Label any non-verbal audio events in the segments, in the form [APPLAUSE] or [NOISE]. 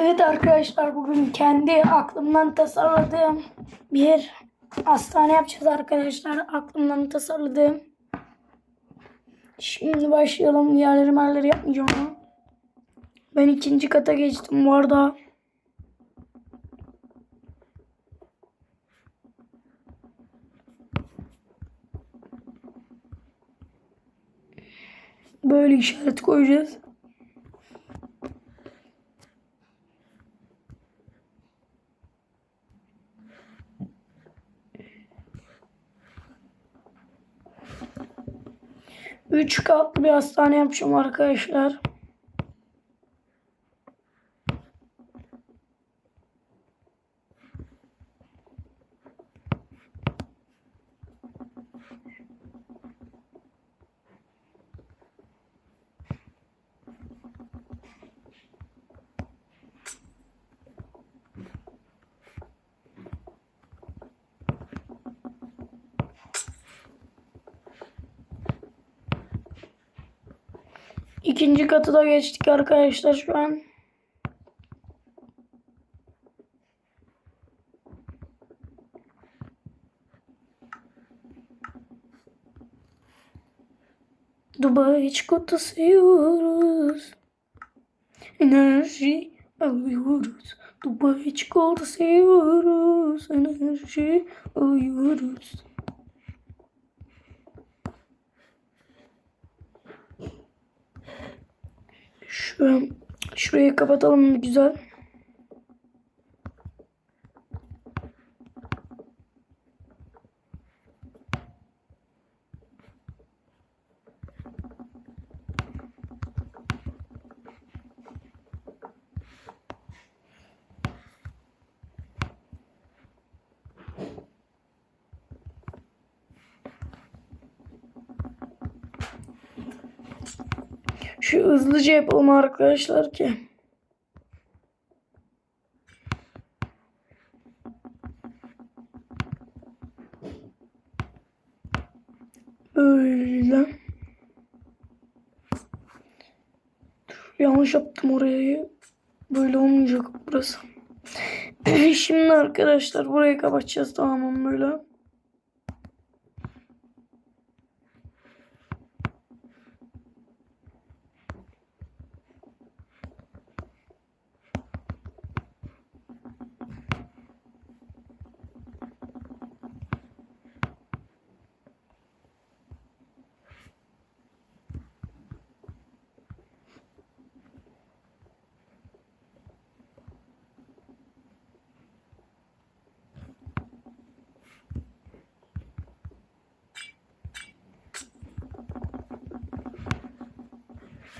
Evet arkadaşlar bugün kendi aklımdan tasarladığım bir hastane yapacağız arkadaşlar. Aklımdan tasarladığım. Şimdi başlayalım. Yerleri merleri yapmayacağım. Ben ikinci kata geçtim bu arada. Böyle işaret koyacağız. Üç katlı bir hastane yapacağım arkadaşlar. İkinci katı da geçtik arkadaşlar şu an. Dubai çikolatası yiyoruz. Enerji alıyoruz. Dubai çikolatası yiyoruz. Enerji alıyoruz. Şu şurayı kapatalım güzel. Şu hızlıca yapalım arkadaşlar ki. Böyle. Yanlış yaptım orayı. Böyle olmayacak burası. [CLEARS THROAT] Şimdi arkadaşlar burayı kapatacağız tamamen böyle.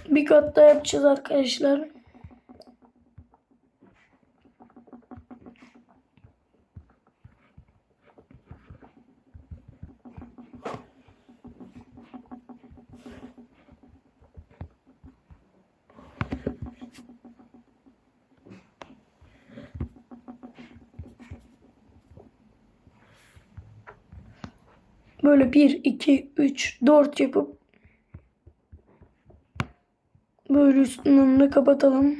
Bir kat yapacağız arkadaşlar. Böyle 1, 2, 3, 4 yapıp Böyle üstünden de kapatalım.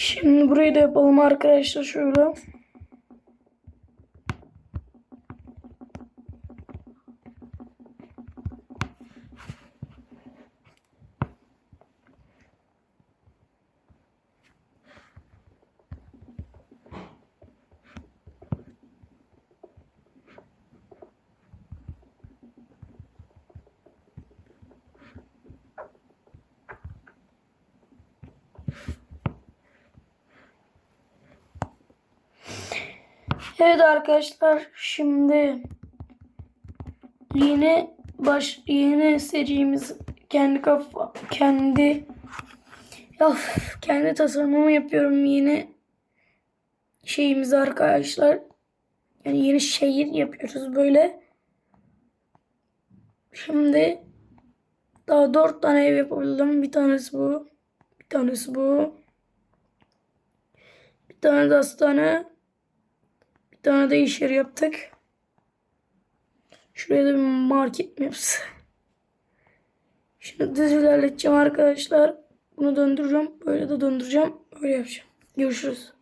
Şimdi burayı da yapalım arkadaşlar şöyle. Evet arkadaşlar şimdi yeni baş yeni serimiz kendi kafa kendi ya kendi tasarımımı yapıyorum yeni şeyimiz arkadaşlar. Yani yeni şehir yapıyoruz böyle. Şimdi daha dört tane ev yapabildim. Bir tanesi bu. Bir tanesi bu. Bir tane de hastane. Bir tane de iş yeri yaptık. Şuraya da bir market mi yapsa? Şimdi düz ilerleteceğim arkadaşlar. Bunu döndüreceğim. Böyle de döndüreceğim. Böyle yapacağım. Görüşürüz.